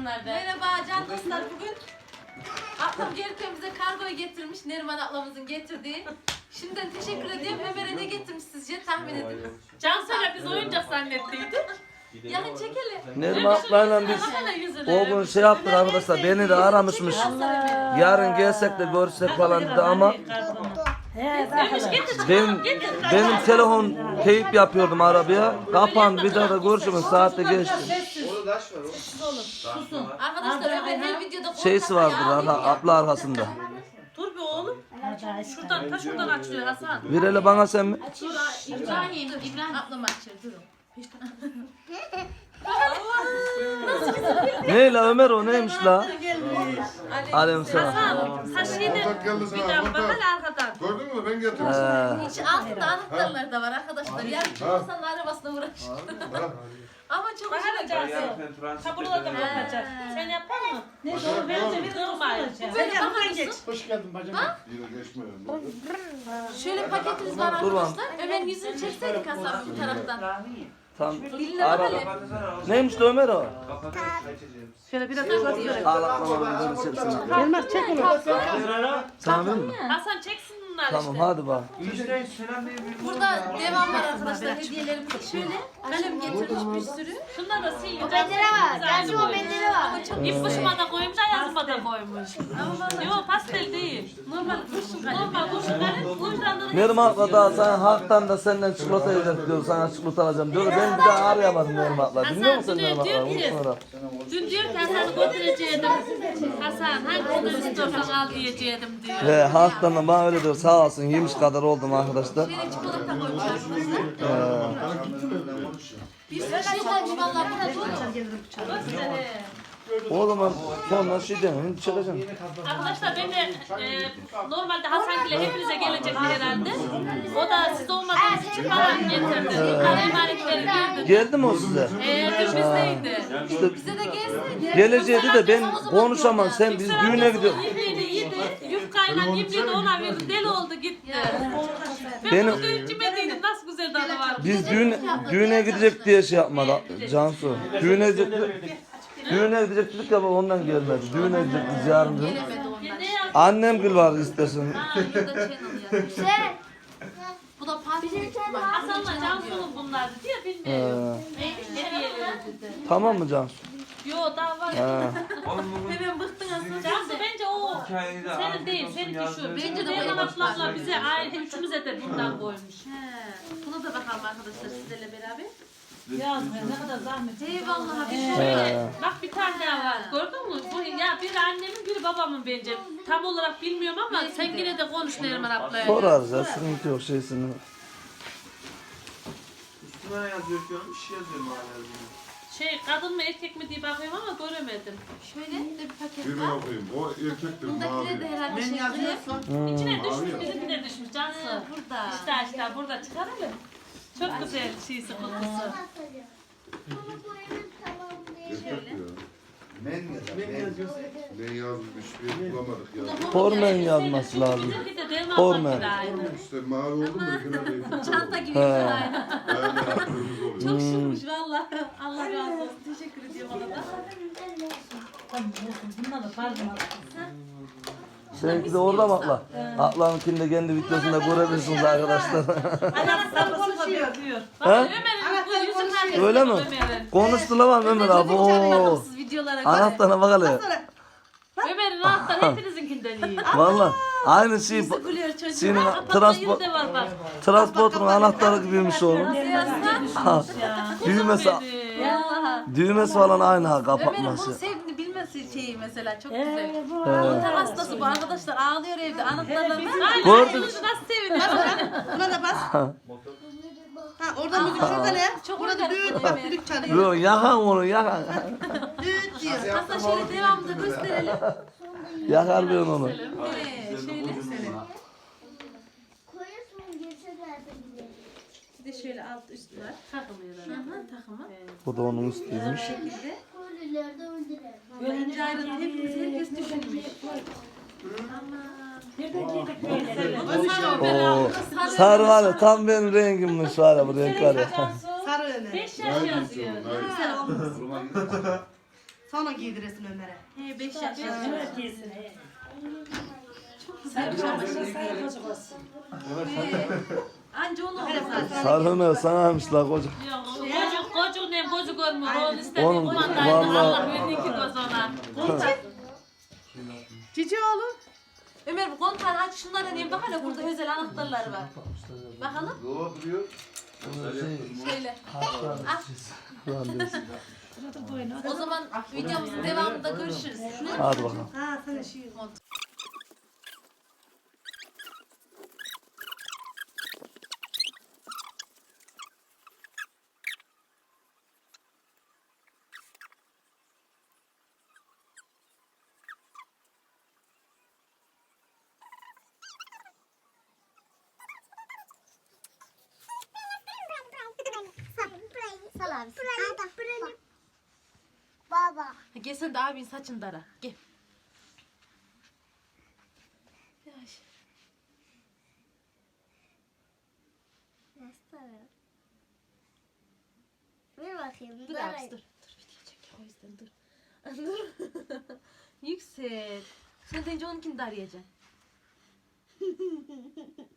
onlar da. Merhaba can dostlar bugün ablam gelirken bize kargoyu getirmiş Neriman ablamızın getirdiği. Şimdiden teşekkür ediyorum. Ömer'e ne getirmiş sizce tahmin edin. Cansel'e biz oyuncak zannettiydik. Yakın çekelim. Neriman ablayla biz o gün şey yaptık arkadaşlar beni de aramışmış. Yarın gelsek de görsek falan dedi ama getir. benim, telefon teyip yapıyordum arabaya. Kapandı bir daha da görüşümüz saatte geçti. Arkadaşlar Ömer her videoda Şeysi vardır arka, abla arkasında. Dur bir oğlum. Şuradan ta şuradan açılıyor Hasan. Virele bana sen mi? İbrahim, İbrahim ablam açıyor durun. Ne la Ömer o neymiş la? Aleykümselam. Ha şeyde Ortak geldi sana, bir daha ortak. bak hala arkadan. Gördün mü ben getirdim. He. İç altında anahtarlar da var arkadaşlar. Yarın çıkarsan arabasına uğraş. Ha, Ama çok Bak hoşuma hala gitti. Cansu. Ha burada da bakacak. Sen yapar mı? Ne doğru ben de bir kırmayın. Böyle bakar mısın? Hoş geldin bacım. Yine geçmeyelim. Şöyle paketimiz var Dur lan. arkadaşlar. Ömer'in yüzünü çekseydik Hasan bu taraftan. Tam ara. Neymiş la Ömer o? Şöyle biraz Al aklına bir çeksin. Gelmez çek onu. Sana verir mi? Hasan çeksin bunları Tamam işte. hadi bak. Burada devam var arkadaşlar hediyelerimiz. Şöyle kalem getirmiş bir sürü. Şunları da sil. Bendere var. Gerçi o bendere var. Ama çok İp başıma da koymuş, ayazıma da koymuş. Yok pastel değil. normal kurşun kalem. Normal kurşun kalem, kuyruğunda da Neriman abla daha sen halktan da senden çikolata yiyecek diyor. Sana çikolata alacağım diyor. Ben bir daha arayamadım Neriman abla. Dinliyor musun diyor abla? Bunu sonra. Dün diyor ki Hasan'ı götüreceğim. Hasan hangisini istiyorsan al diyeceğim diyor. He halktan da bana öyle diyor. Sağ olsun yemiş kadar oldum arkadaşlar. Şöyle çikolata koymuş arkadaşlar. Bir sürü şey koymuş valla burada dolu. O zaman sonra şey demem çıkacağım. Arkadaşlar ben de e, normalde Hasan ile hepinize gelecekti herhalde. O da siz olmadığınız için bana getirdi. Emanetleri girdi. Geldi mi o size? Eee bizdeydi. İşte Bize de gelseydi. geleceğiydi de ben konuşamam. Sen biz düğüne gidiyoruz. Yufkayla yemliği de ona verdi. Deli oldu gitti. Ben Benim- burada hiç yemediydim. Nasıl güzel tadı var. Biz düğün, düğüne gidecek diye şey yapmadı Cansu. Düğüne gidecek, düğüne gidecek dedik ama ondan gelmedi. Düğüne gidecektik yarın dedim. Gelemedi onlar. Ne yap? Annem gül var istesin. Ha, channel. Şey, Bu da parfüm bak. Hasan'la Cansu'nun bunlardı diye bilmiyorum. Ne hediyeleri dedi. Tamam mı Cansu? Yo daha var. He. Hemen bıktın aslında. Cansu bence o senin değil, seninki şu. Bence de Reyhan abla bize aile üçümüze de bundan koymuş. He. Buna da bakalım arkadaşlar sizlerle beraber. Yazmıyor ne kadar zahmet. Eyvallah bir şey. He. Bak bir tane daha var. Gördün mü? Bu ya biri annemin biri babamın bence. Tam olarak bilmiyorum ama sen yine de konuş Neriman ablaya. Sorarız ya sıkıntı yok şeysini. Üstüne yazıyor ki bir şey yazıyor hala yazıyor. Şey kadın mı erkek mi diye bakıyorum ama göremedim. Şöyle de bir paket Birini var. okuyayım. O erkektir Bundakiler de mavi. herhalde şey krem. İçine düşmüş, bizimkine düşmüş Cansu. Ha, Burada. İşte işte burada çıkaralım. Çok güzel şeysi kokusu. Erkek ya. Men yazıyor. Ne yazmış bir bulamadık ya. Formen yazması lazım. Bizimki de Formen. aynı. İşte mavi oldu mu yine de Çanta gibi. Çok şıkmış valla. Allah razı olsun. Teşekkür ediyorum ona da. Tamam olsun. Bunlar da pardon. Seninki de orada mı abla? Ablanınkini de kendi videosunda görebilirsiniz arkadaşlar. Anasından konuşuyor diyor. Bak He? Öyle mi? Konuştular var mı Ömer abi? Oo. Anahtana bak hele. Ömer'in alttan hepinizinkinden iyi. Valla aynı şey. Senin transport transportun anahtarı gibiymiş oğlum. Ha, düğmesi düğmesi falan aynı ha kapatması. sevdiğini bilmesi şeyi mesela çok güzel. Ee, Mantar hastası bu arkadaşlar ağlıyor evde anahtarlarla. Gördün. Nasıl seviniyor? Buna da bas. Ha orada müzik şurada ne? Çok Burada düğün bak düdük çalıyor. Yo yakan onu yakan. Düğün diyor. Aslında şöyle devamlı gösterelim. Yakar bir onu. Ee, şöyle de şöyle alt üst var. Takılıyor. Hı hı, takımı. Bu da onun üstüymüş. Bu şekilde. Önce ayrı hepimiz herkes düşünmüş. Böyle? Oo. Sarı var ya tam benim rengimmiş var ya bu renk var ya. Sarı öyle. Beş yaş yazıyor. Sonra giydiresin Ömer'e. He 5 yaş. Evet yesin. he. Güzel bir çamaşır. Anca onu olur. Sarılmıyor sanarmışlar koca. Yok, Kocu, kocu ne kocu görmüyor. Onun istediği Oğlum, kumandaydı. vallahi- Allah verdi iki göz ona. Cici oğlum. Ömer bu kontağını aç şunlara diyeyim bak hele burada özel anahtarları var. Bakalım Yo duruyor. şöyle. Diyorsun. O zaman videomuzun devamında görüşürüz. Hadi bakalım. Ha sana şey. Baba. Gel sen de abinin saçını dara. Gel. Yavaş. Nasıl? Bir bakayım. Dur abi dur. Dur video çekiyor o yüzden dur. dur. Yüksel. Sen de önce onunkini de arayacaksın.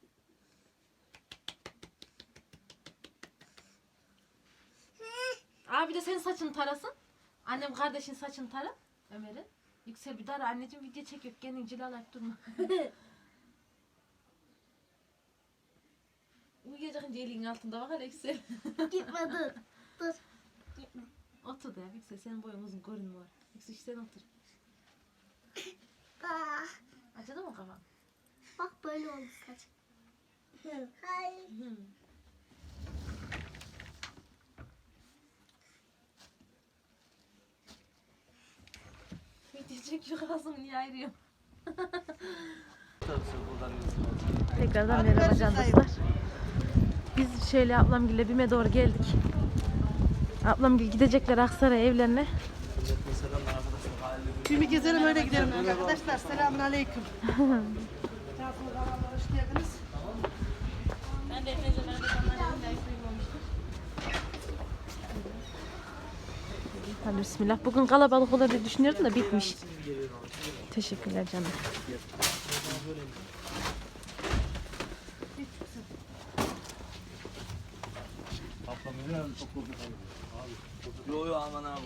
Abi de senin saçını tarasın. Annem kardeşin saçını tara. Ömer'in. Yüksel bir dara anneciğim video çekiyor. Kendin cilalayıp durma. Uyuyacak ince elinin altında bak hele Yüksel. Gitme dur. Dur. Gitme. Otur da ya Yüksel senin boyun uzun görünüyor. Yüksel sen otur. Aa, Acıdı mı kafan? bak böyle oldu saç. Hayır. Çekiyor ağzımı niye ayırıyor? Tekrardan merhaba can dostlar. Biz şöyle ablamgille BİM'e doğru geldik. Ablamgil gidecekler Aksaray evlerine. Şimdi gezelim öyle gidelim arkadaşlar. Selamun aleyküm. Hoş geldiniz. Ben de hepinize merhaba. Hadi bismillah. Bugün kalabalık olur diye düşünüyordum da bitmiş. Teşekkürler canım. Yo yo aman abi.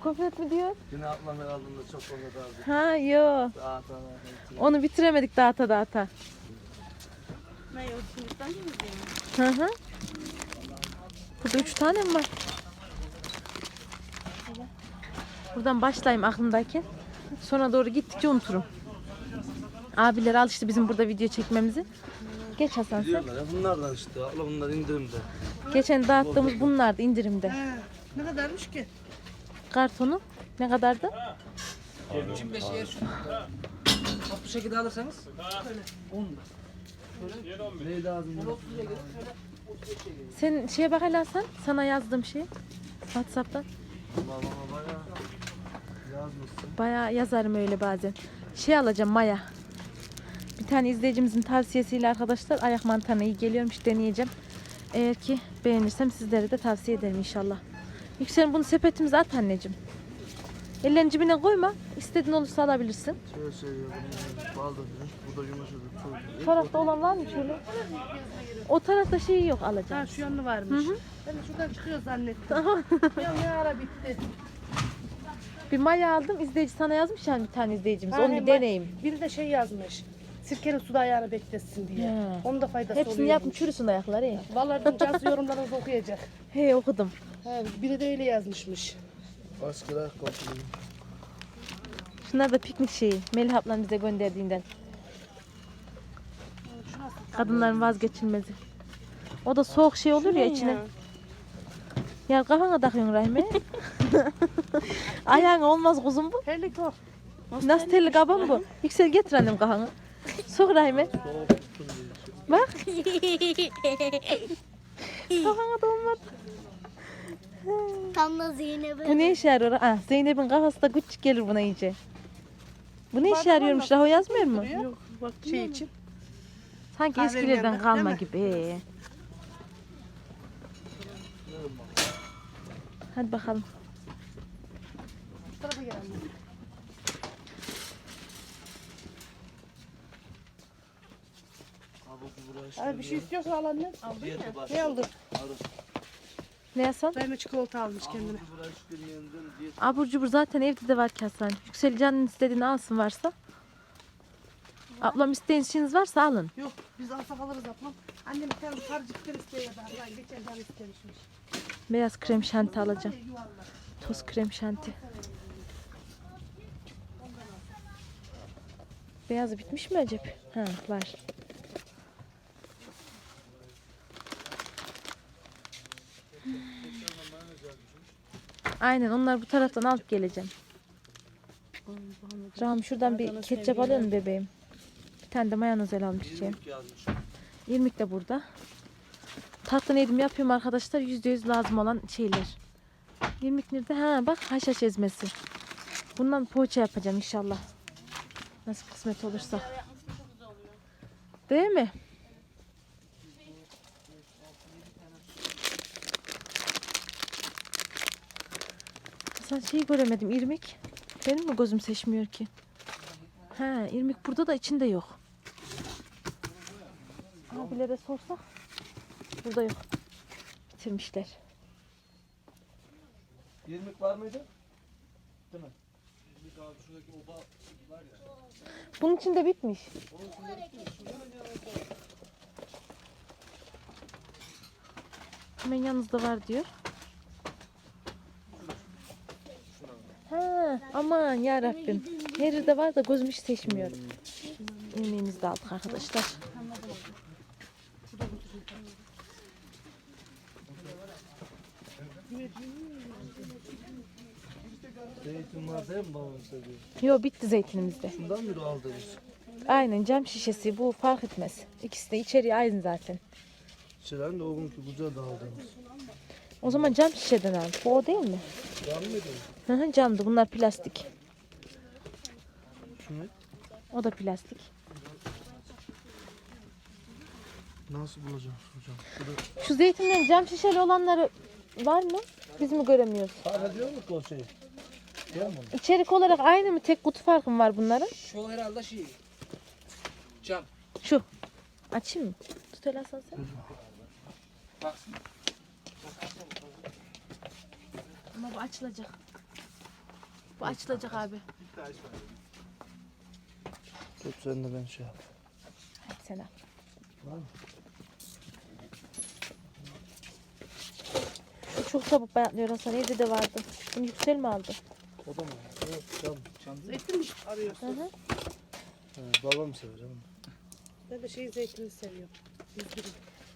Kofret mi diyor? Yine ablam el aldığında çok korkma abi. Ha yo. Daha tamam. Onu bitiremedik dağıta dağıta. Hı hı. Burada üç tane mi var? Buradan başlayayım aklımdayken. Sonra doğru gittikçe unuturum. Abiler alıştı bizim burada video çekmemizi. Geç Hasan sen. Diyorlar ya bunlardan işte. Abla bunlar indirimde. Geçen dağıttığımız bunlardı indirimde. He. Ne kadarmış ki? Kartonu ne kadardı? Bu şekilde alırsanız Neyi lazım? Sen şeye bak hele Hasan. Sana yazdığım şey. Whatsapp'tan. Allah bana bayağı yazmışsın. Bayağı yazarım öyle bazen. Şey alacağım maya. Bir tane izleyicimizin tavsiyesiyle arkadaşlar ayak mantarına iyi geliyormuş deneyeceğim. Eğer ki beğenirsem sizlere de tavsiye ederim inşallah. Yükselen bunu sepetimize at anneciğim. Ellerini cebine koyma. İstediğin olursa alabilirsin. Şöyle söylüyor. Bal da demiş. Bu da Bu tarafta olan var mı şöyle? O tarafta şey yok alacağım. Ha şu yanı varmış. Ben de şuradan çıkıyor zannettim. ya ne ara bitti. Bir maya aldım. İzleyici sana yazmış yani bir tane izleyicimiz. Ha, Onu bir deneyim. Biri de şey yazmış. Sirkeli suda ayağını bekletsin diye. He. Onun da faydası Hepsini oluyor. yapmış çürüsün ayakları. iyi. Vallahi dedim Cansu yorumlarınızı okuyacak. He okudum. He, biri de öyle yazmışmış. Askılar koptu. Şunlar da piknik şeyi. Melih ablam bize gönderdiğinden. Kadınların vazgeçilmezi. O da soğuk şey olur ya içine. Ya kafana takıyorsun Rahime. Ayağın olmaz kuzum bu. Terlik o. Nasıl telli kaban bu? Yüksel getir annem kafanı. Sok Rahime. Bak. Kafana da olmaz. Tam da Zeynep'e. Bu ne işe yarıyor? Ah, Zeynep'in kafası da küçük gelir buna iyice. Bu ne işe yarıyormuş? Raho yazmıyor mu? Yok bak şey için. Sanki eskilerden kalma gibi. He. Hadi bakalım. Abi bir şey istiyorsan al anne. Ne aldın? Ne yasan? Dayıma çikolata almış kendine. Abur cubur zaten evde de var ki Hasan. Yüksel canın istediğini alsın varsa. Ablam isteyin işiniz varsa alın. Yok biz alsak alırız ablam. Annem bir tane sarıcıklar istiyor da. Geçen tane istemişmiş. Beyaz krem şanti alacağım. Toz krem şanti. Beyazı bitmiş mi acaba? Ha var. Aynen onlar bu taraftan alıp geleceğim. Rahmi şuradan bir ketçap alıyor bebeğim? Bir tane de mayonez el almış. İrmik de burada. Tatlı yedim yapıyorum arkadaşlar. Yüzde yüz lazım olan şeyler. İrmik nerede? Ha bak haşhaş ezmesi. Bundan poğaça yapacağım inşallah. Nasıl kısmet olursa. Değil mi? Sen şeyi göremedim. İrmik. Benim mi gözüm seçmiyor ki? Ha, irmik burada da içinde yok. Abilere sorsak burada yok. Bitirmişler. İrmik var mıydı? Bunun içinde bitmiş. Hemen yanınızda var diyor. Ha, aman ya Rabbim. Her yerde var da gözüm hiç seçmiyor. Yemeğimizi de aldık arkadaşlar. Babam söylüyor? Yo bitti zeytinimizde. Bundan biri aldınız. Aynen cam şişesi bu fark etmez. İkisi de içeriği aynı zaten. Şiren de o günkü güzel de aldınız. O zaman cam şişeden al. Bu o değil mi? Cam mıydı? Hı hı camdı. Bunlar plastik. Şu ne? O da plastik. Nasıl bulacağız hocam? Şurada Şu zeytinlerin cam şişeli olanları var mı? Biz mi göremiyoruz? fark ediyor mu o şey? Değil mi? İçerik olarak aynı mı? Tek kutu farkı mı var bunların? Şu herhalde şey. Cam. Şu. Açayım mı? Tut hele Hasan sen. Baksın. Ama bu açılacak. Bu açılacak abi. Tut sen de ben şey yap. Hadi sen al. Bu çok çabuk bayatlıyor Hasan. Evde de vardı. Bunu yüksel mi aldı? O da mı? Evet cam. Zeytin mi arıyorsun? Hı hı. He, babam sever canım. Ben de şey zeytini seviyorum.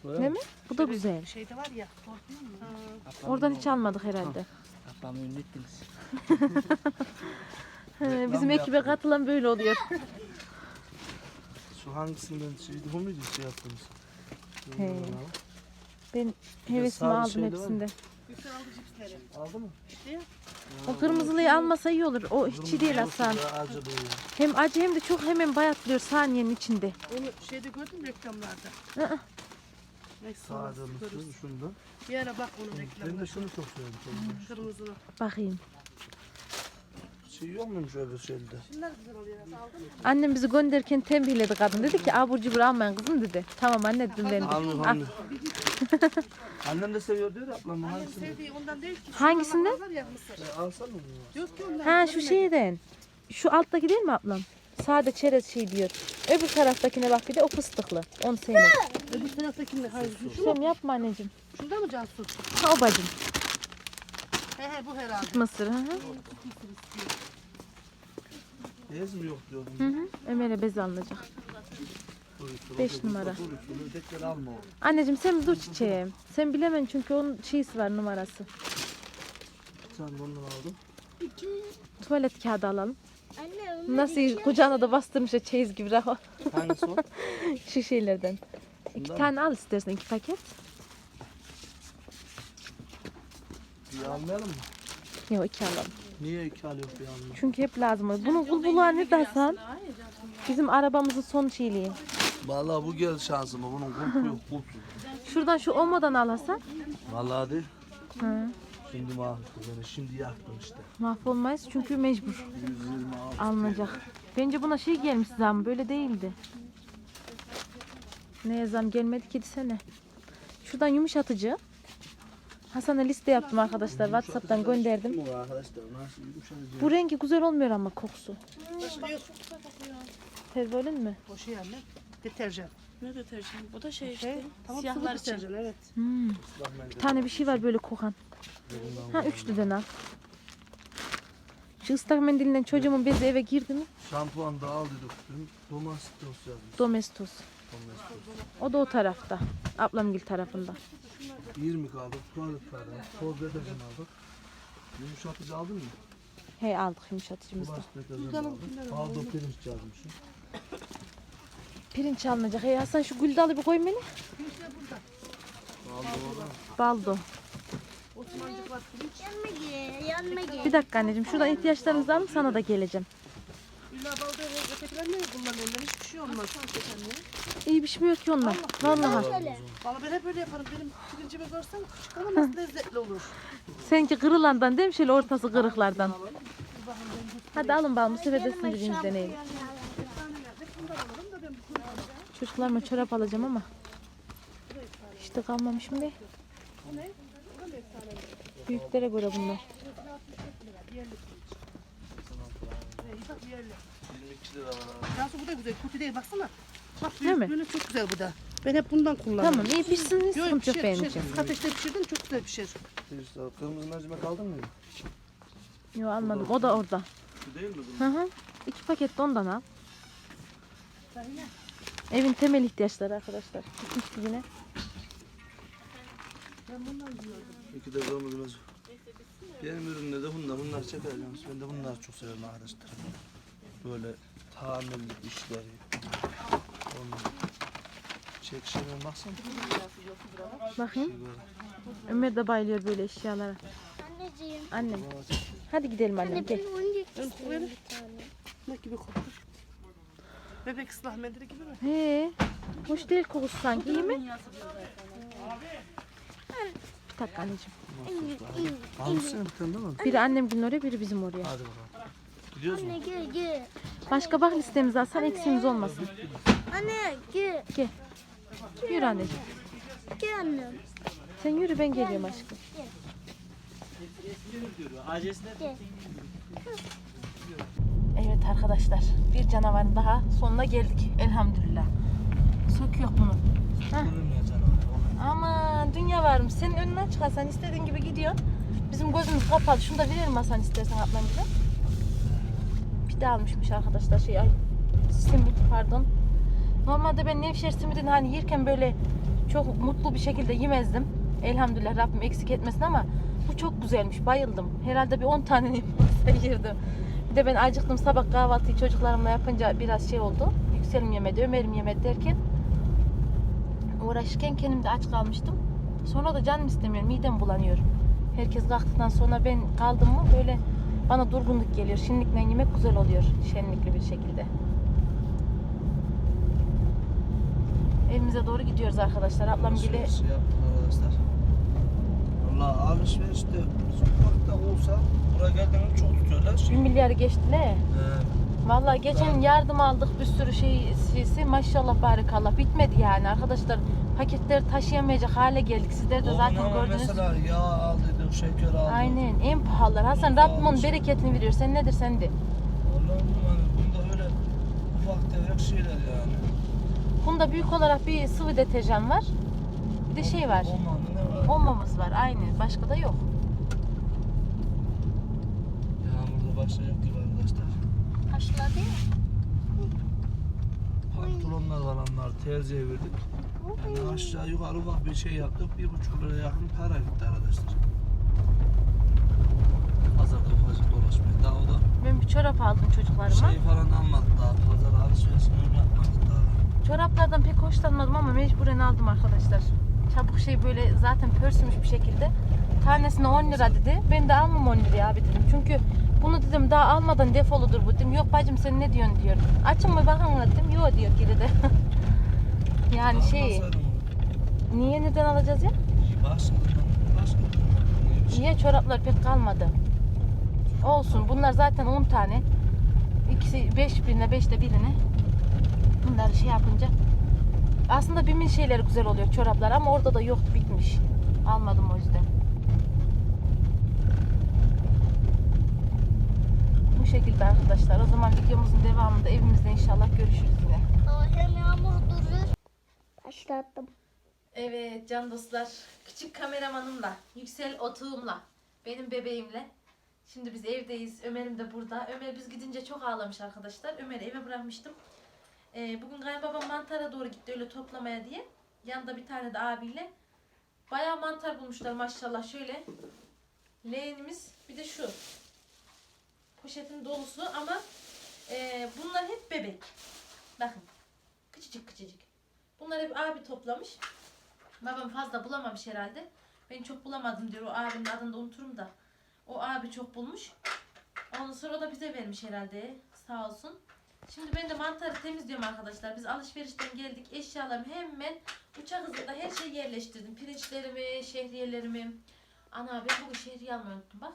Böyle Ne mi? Bu da güzel. Şeyde var ya. Korkmuyor musun? Oradan hiç almadık herhalde. Ablamı ünlü ettiniz. He, Bizim ekibe katılan böyle oluyor. Şu hangisinden şeydi? Bu muydu şey yaptığımız? He. Ben hevesimi sarı aldım şeyli var mı? hepsinde. Yüksel aldı cipsleri. Aldı mı? O kırmızılıyı almasa iyi olur. O hiç iyi değil Hasan. Acı bu ya. Hem acı hem de çok hemen bayatlıyor saniyenin içinde. Onu şeyde gördüm reklamlarda. Hı hı. Neyse Sade görürüz. Şundan. Bir ara bak onun Ben reklamına. de şunu çok seviyorum. Kırmızılı. Bakayım. Şey yok muymuş öbür şeyde? Şunlar güzel oluyor. Aldın mı? Annem bizi gönderirken tembihledi kadın. Dedi ki abur cubur almayın kızım dedi. Tamam anne dedim ben. de. Almıyorum Al. almıyorum. Annem de seviyor diyor ya ablam. Annem Hangisini? sevdiği ondan değil ki. Hangisinden? Var ya mısır. E, Alsana. Yok ki ondan. Ha şu şeyden. Şu alttaki değil mi ablam? Sade çerez şey diyor. Öbür taraftakine bak bir de o fıstıklı. Onu sevmedim. Öbür taraftakinde hangi? Şu mu? Şöyle yapma anneciğim. Şunda mı Cansu? Ha o bacım. He he bu herhalde. Mısır. Hı hı. Bez mi yok diyordum. Hı hı. Ömer'e bez alınacak. Buyursun, Beş buyursun, numara. Anneciğim sen dur çiçeğim. Sen bilemem çünkü onun şeysi var numarası. De ondan aldım. Tuvalet kağıdı alalım. Anne Nasıl kucağına da bastırmış ya çeyiz gibi rahat. Hangisi o? Şu şeylerden. İki Bundan tane al istersen iki paket. Bir almayalım mı? Yok iki alalım. Niye iki alıyor bir almayalım? Çünkü hep lazım. olur. Bunun kulbuluğu ne de Hasan? Bizim arabamızın son şeyliği. Vallahi bu gel şansıma. Bunun kulpu yok kulpu. Şuradan şu omodan al Hasan. Vallahi değil. Hı. Şimdi mahvettim beni. Şimdi yaktım işte. Mahvolmayız çünkü mecbur 126. alınacak. Bence buna şey gelmiş zam böyle değildi. Ne zam gelmedi ki sene. Şuradan yumuşatıcı. Hasan'a liste yaptım arkadaşlar. Whatsapp'tan gönderdim. Bu arkadaşlar nasıl yumuşacık. Bu rengi güzel olmuyor ama kokusu. Başka yok. Tervolün mü? O şey anne. Deterjan. Ne deterjan? Bu da şey Şey, işte. tamam Siyahlar sıvı için. deterjan evet. Hmm. Bir tane bir şey var böyle kokan. Ha üçlüden al. Şu ıslak mendilinden çocuğumun bezi eve girdi mi? Şampuan da al dedik dün. Domestos yazmış. Domestos. Domestos. O da o tarafta. Ablamgil tarafında. 20 kaldı. Tuvalet kağıdı. Toz deterjan aldık. Yumuşatıcı aldın mı? He aldık yumuşatıcımızda. Bulaş deterjan aldık. Aldo pirinç yazmışım. Pirinç alınacak. Hey Hasan şu gül dalı bir koy beni. Baldo. Yanma gel, yanma gel. Bir dakika anneciğim. Şuradan ihtiyaçlarınız var mı? Sana da geleceğim. İlla balda ötekiler ne elinden hiçbir şey olmaz. İyi pişmiyor ki onlar. Vallahi. Valla ben hep öyle yaparım. Benim pirincimi görsen küçük ama nasıl lezzetli olur. Seninki kırılandan değil mi? Şöyle ortası kırıklardan. Hadi alın bal. Bu sefer de sizin dediğiniz deneyin. Çocuklarıma çorap alacağım ama. İşte kalmamışım be. Büyüklere göre bunlar. Bak yerli. 22 lira var abi. Cansu bu da güzel. Kötü değil baksana. Bak Değil mi? büyüklüğüne çok güzel bu da. Ben hep bundan kullanıyorum. Tamam iyi pişsin hiç Yok sıkıntı yok benim için. Ateşte pişirdin çok güzel sağ- Kırmızı mercimek aldın mı? Yok almadım. O da orada. Şu değil mi? Hı hı. İki paket de ondan al. Evin temel ihtiyaçları arkadaşlar. Gitmiş dibine. İki de kırmızı. Benim üründe de bunlar. Bunlar çeker. Ben de bunları çok severim arkadaşlar. Böyle tamirlik işleri. Onlar. Çek şeyden baksana. Bakayım. Böyle. Ömer de bayılıyor böyle eşyalara. Anneciğim. Annem. Hadi gidelim annem Anne gel. ben oyuncak istiyorum bir tane. Ne gibi koktu? Bebek ıslah mendili gibi mi? He. Hoş değil kokusu sanki iyi mi? Bir dakika anneciğim. Almışsın bir tane değil mi? Biri annem günün oraya biri bizim oraya. Hadi bakalım. Gidiyoruz mu? Anne gel gel. Başka bak listemizi alsan eksiğimiz olmasın. Anne gel. Yürü anneciğim. Gel annem. Sen yürü ben geliyorum aşkım. Evet arkadaşlar bir canavarın daha sonuna geldik elhamdülillah. Sök yok bunu. Ama dünya varmış. Senin önünden çıkarsan istediğin gibi gidiyorsun. Bizim gözümüz kapalı. Şunu da verelim Hasan istersen ablamıza. Pide almışmış arkadaşlar şey ay simit pardon. Normalde ben Nevşehir simidini hani yerken böyle çok mutlu bir şekilde yemezdim. Elhamdülillah Rabbim eksik etmesin ama bu çok güzelmiş. Bayıldım. Herhalde bir 10 tane yerdim. Bir de ben acıktım sabah kahvaltıyı çocuklarımla yapınca biraz şey oldu. Yükselim yemedi, Ömer'im yemedi derken uğraşırken kendim de aç kalmıştım. Sonra da canım istemiyor, midem bulanıyor. Herkes kalktıktan sonra ben kaldım mı böyle bana durgunluk geliyor. Şenlikle yemek güzel oluyor şenlikli bir şekilde. Evimize doğru gidiyoruz arkadaşlar. Ablam gibi Alışveriş yaptık arkadaşlar. Valla alışverişte sokakta olsa buraya geldiğinde çok tutuyorlar. 1 Şimdi, milyarı geçti ne? Ee, Vallahi geçen yardım aldık bir sürü şey şeysi maşallah barikallah bitmedi yani arkadaşlar paketleri taşıyamayacak hale geldik sizler de zaten Ondan gördünüz. Mesela yağ aldıydık, şeker aldık. Aynen en pahalılar. Hasan En Rabbim onun pahalı şey. bereketini veriyor. Sen nedir sen de. Allah'ım hani bunda öyle ufak tefek şeyler yani. Bunda büyük olarak bir sıvı deterjan var. Bir de şey var. Olmadı ne var? Olmamız var aynı. Başka da yok. Yağmurda başlayacak gibi arkadaşlar. Başladı ya. Pantolonlar falanlar terziye verdik. Yani aşağı yukarı ufak bir şey yaptık. Bir buçuk liraya yakın para gitti arkadaşlar. Pazarda ufacık dolaşmaya. Daha o da Ben bir çorap aldım çocuklarıma. şey falan almadı daha. Pazar alışverişini yapmadık daha. Çoraplardan pek hoşlanmadım ama mecburen aldım arkadaşlar. Çabuk şey böyle zaten pörsümüş bir şekilde. Tanesine 10 lira dedi. Ben de almam 10 liraya abi dedim. Çünkü bunu dedim daha almadan defoludur bu dedim. Yok bacım sen ne diyorsun diyor. Açın mı bakın dedim. Yok diyor geri de. yani şey niye neden alacağız ya? Başka başka Niye çoraplar pek kalmadı? Olsun. Bunlar zaten 10 tane. İkisi 5 birine 5 de birini. Bunları şey yapınca. Aslında bimin şeyleri güzel oluyor çoraplar ama orada da yok bitmiş. Almadım o yüzden. Şekilde arkadaşlar. O zaman videomuzun devamında evimizde inşallah görüşürüz yine. Hem yağmur durur. Başlattım. Evet can dostlar. Küçük kameramanımla, Yüksel Otuğum'la, benim bebeğimle. Şimdi biz evdeyiz. Ömer'im de burada. Ömer biz gidince çok ağlamış arkadaşlar. Ömer'i eve bırakmıştım. Ee, bugün kayınbabam mantara doğru gitti öyle toplamaya diye. Yanında bir tane de abiyle. Bayağı mantar bulmuşlar maşallah. Şöyle leğenimiz bir de şu. Poşetin dolusu ama e, bunlar hep bebek. Bakın. Küçücük küçücük. Bunları hep abi toplamış. Babam fazla bulamamış herhalde. Ben çok bulamadım diyor. O abinin adını da unuturum da. O abi çok bulmuş. Ondan sonra da bize vermiş herhalde. Sağ olsun. Şimdi ben de mantarı temizliyorum arkadaşlar. Biz alışverişten geldik. Eşyalarımı hemen uçak hızında her şeyi yerleştirdim. Pirinçlerimi, şehriyelerimi. Ana ben bugün şehriye almayı unuttum bak.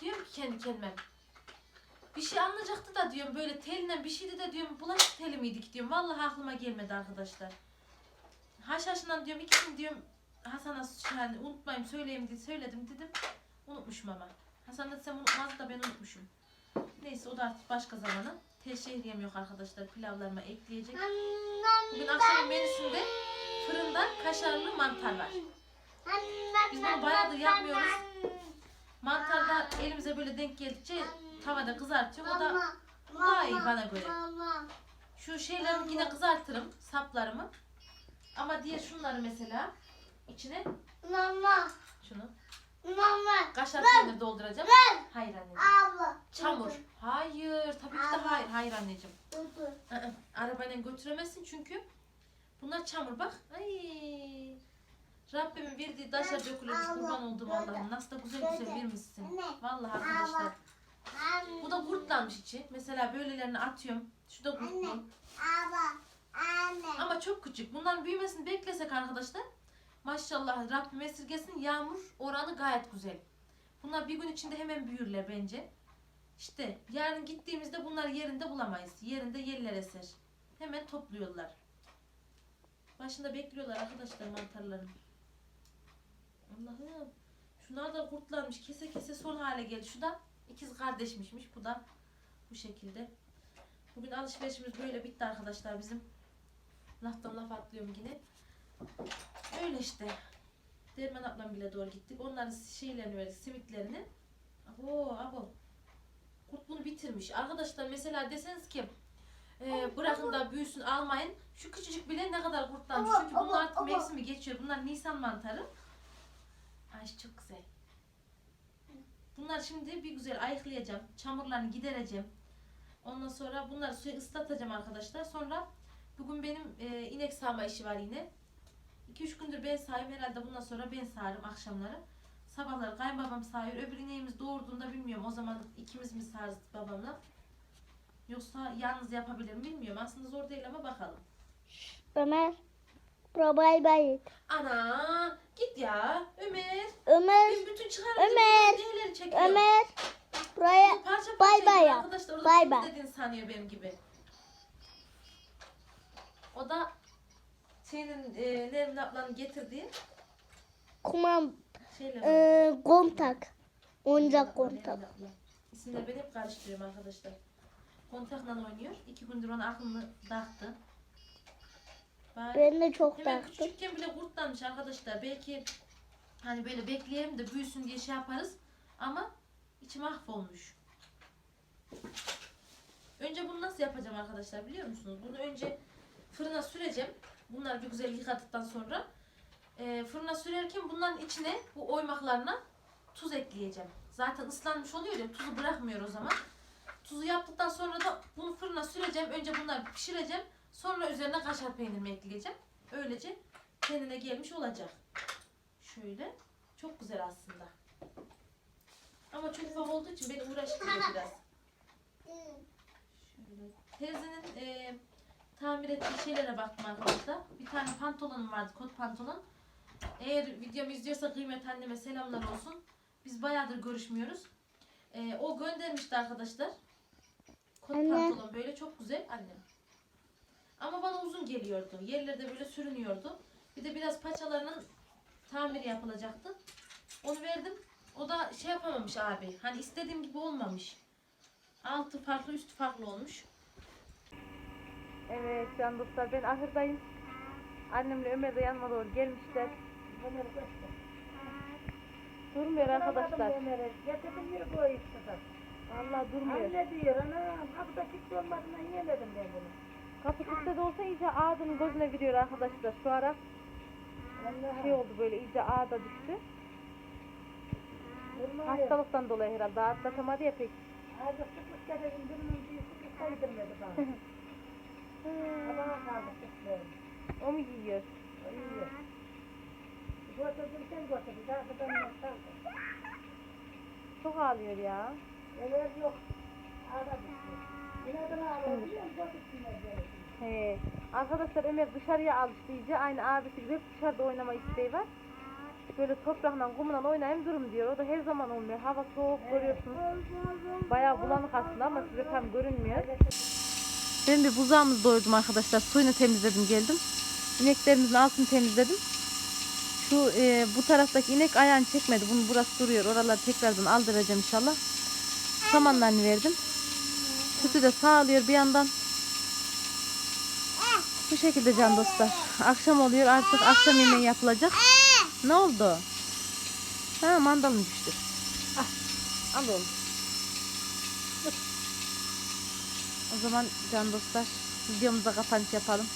Diyorum ki kendi kendime. Bir şey anlayacaktı da diyorum böyle telinden bir şeydi de diyorum bulaşık teli miydik diyorum. Vallahi aklıma gelmedi arkadaşlar. Haşhaşından diyorum ikisini diyorum Hasan'a yani unutmayayım söyleyeyim diye söyledim dedim. Unutmuşum ama. Hasan da sen unutmaz da ben unutmuşum. Neyse o da artık başka zamana. Tel şehriyem yok arkadaşlar. Pilavlarıma ekleyecek. Bugün akşam menüsünde fırında kaşarlı mantar var. Biz bunu bayağıdır yapmıyoruz. Mantar da elimize böyle denk geldikçe tavada kızartıyor. O da bu daha iyi bana göre. Şu şeylerimi yine kızartırım. Saplarımı. Ama diğer şunları mesela içine Mama. şunu Mama. kaşar peynir dolduracağım. Hayır anneciğim. Abla. Çamur. Hayır. Tabii ki de hayır. Hayır anneciğim. Dur Arabayla götüremezsin çünkü bunlar çamur bak. Ay. Rabbimin verdiği taşa dökülmüş kurban olduğum Allah'ım. Nasıl da güzel güzel vermişsin. Vallahi arkadaşlar. Bu da kurtlanmış içi. Mesela böylelerini atıyorum. Şu da kurtlu. Abla. Anne. Ama çok küçük. Bunların büyümesini beklesek arkadaşlar. Maşallah Rabbim esirgesin yağmur oranı gayet güzel. Bunlar bir gün içinde hemen büyürler bence. İşte yarın gittiğimizde bunlar yerinde bulamayız. Yerinde yerler eser. Hemen topluyorlar. Başında bekliyorlar arkadaşlar mantarların. Allah'ım. Şunlar da kurtlanmış. Kese kese son hale geldi. Şu da ikiz kardeşmişmiş. Bu da bu şekilde. Bugün alışverişimiz böyle bitti arkadaşlar bizim. Laftan laf atlıyorum yine. Öyle işte. Derman ablam bile doğru gittik. Onların şeylerini verdik, simitlerini. Abo, abo. Kurt bunu bitirmiş. Arkadaşlar mesela deseniz ki e, bırakın da büyüsün almayın. Şu küçücük bile ne kadar kurtlanmış. Çünkü bunlar artık mevsimi geçiyor. Bunlar Nisan mantarı. Ay çok güzel. Bunlar şimdi bir güzel ayıklayacağım. Çamurlarını gidereceğim. Ondan sonra bunları suya ıslatacağım arkadaşlar. Sonra bugün benim e, inek sağma işi var yine. 2-3 gündür ben sağayım. Herhalde bundan sonra ben sağarım akşamları. Sabahları kayınbabam sağıyor. Öbür ineğimiz doğurduğunda bilmiyorum. O zaman ikimiz mi sağarız babamla? Yoksa yalnız yapabilir mi bilmiyorum. Aslında zor değil ama bakalım. Ömer. Bro bay bay. Ana git ya Ömer. Ömer. Ben bütün çıkarınca Ömer. neleri çekiyorum. Ömer. Buraya Bu parça parça Bay bay yap. Arkadaşlar o da Bay bay dediğini sanıyor benim gibi. O da senin e, Nermin ablanın getirdiği kumam şeyler var. e, kontak. Oyuncak kontak. İsimleri ben hep karıştırıyorum arkadaşlar. Kontakla oynuyor. İki gündür ona aklını taktı. Bari Ben de çok Hemen taktım. küçükken bile kurtlanmış arkadaşlar. Belki hani böyle bekleyelim de büyüsün diye şey yaparız. Ama içi mahvolmuş. Önce bunu nasıl yapacağım arkadaşlar biliyor musunuz? Bunu önce fırına süreceğim. Bunları bir güzel yıkadıktan sonra. Ee, fırına sürerken bunların içine bu oymaklarına tuz ekleyeceğim. Zaten ıslanmış oluyor ya tuzu bırakmıyor o zaman. Tuzu yaptıktan sonra da bunu fırına süreceğim. Önce bunları pişireceğim. Sonra üzerine kaşar peynirimi ekleyeceğim. Öylece kendine gelmiş olacak. Şöyle. Çok güzel aslında. Ama çok ufak olduğu için beni uğraştırıyor biraz. Şöyle. Teyzenin e, tamir ettiği şeylere baktım arkadaşlar. Bir tane pantolonum vardı, kot pantolon. Eğer videomu izliyorsa kıymet anneme selamlar olsun. Biz bayağıdır görüşmüyoruz. Ee, o göndermişti arkadaşlar. Kot Anne. pantolon böyle çok güzel annem. Ama bana uzun geliyordu. Yerlerde böyle sürünüyordu. Bir de biraz paçalarının tamiri yapılacaktı. Onu verdim. O da şey yapamamış abi. Hani istediğim gibi olmamış. Altı farklı üstü farklı olmuş. Evet can dostlar ben ahırdayım. Annemle Ömer de yanıma doğru gelmişler. Durmuyor arkadaşlar. Getirdim bir koy işte. Vallahi durmuyor. Anne diyor ana kapıda çıktı olmadığından yemedim ben bunu. Kapı kilitli de olsa iyice ağzının gözüne giriyor arkadaşlar. Şu ara şey oldu böyle iyice ağda düştü. Hastalıktan dolayı herhalde atlatamadı ya pek. Hadi sıklık getirdim birinin bir sıklık kaydırmadı bana. Bana kaldı sıklığı. O mu yiyor? İyi. Götürdüm sen götürdün. Daha da ben yaptım. Çok ağlıyor ya. Evet yok. Ağda bitti. He. Arkadaşlar Ömer dışarıya alıştı. Aynı abisi gibi dışarıda oynama isteği var. Böyle toprakla kumla oynayayım durum diyor. O da her zaman olmuyor. Hava soğuk görüyorsunuz. Bayağı bulanık aslında ama size tam görünmüyor. Ben bir buzağımızı doyurdum arkadaşlar. Suyunu temizledim geldim. İneklerimizin altını temizledim. Şu e, bu taraftaki inek ayağını çekmedi. Bunu burası duruyor. Oraları tekrardan aldıracağım inşallah. Samanlarını verdim. Sütü de sağlıyor bir yandan. Bu şekilde can dostlar. Akşam oluyor artık akşam yemeği yapılacak. Ne oldu? Ha mandalın düştü. Ah, al oğlum. O zaman can dostlar videomuza kapanış yapalım.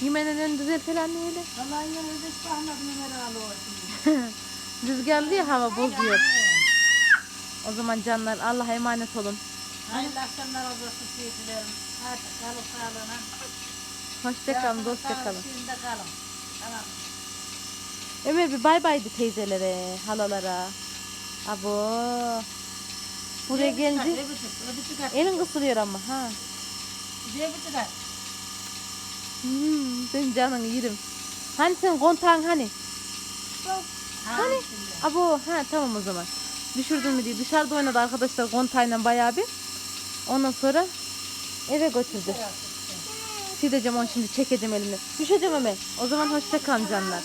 Yemeğinin önünü düzeltelim anneyle. Vallahi yine de hiç bakmadım Ömer ağlı olsun. Rüzgarlı ya hava bozuyor. O zaman canlar Allah'a emanet olun. Hayırlı akşamlar olsun seyircilerim. Hadi kalın sağlığına. Hoşçakalın, dostçakalın. Şimdi kalın. Tamam. Ömer bir bay bay de teyzelere, halalara. Abo. Buraya gelince öbücük at. elin kısılıyor ama ha. Hmm, senin canını yerim. Hani senin kontağın hani? Hani? Abo ha tamam o zaman. Düşürdün mü diye dışarıda oynadı arkadaşlar kontağıyla bayağı bir. Ondan sonra eve götürdü. Gideceğim onu şimdi çekeceğim elimle. Düşeceğim hemen. O zaman hoşça kalın canlar.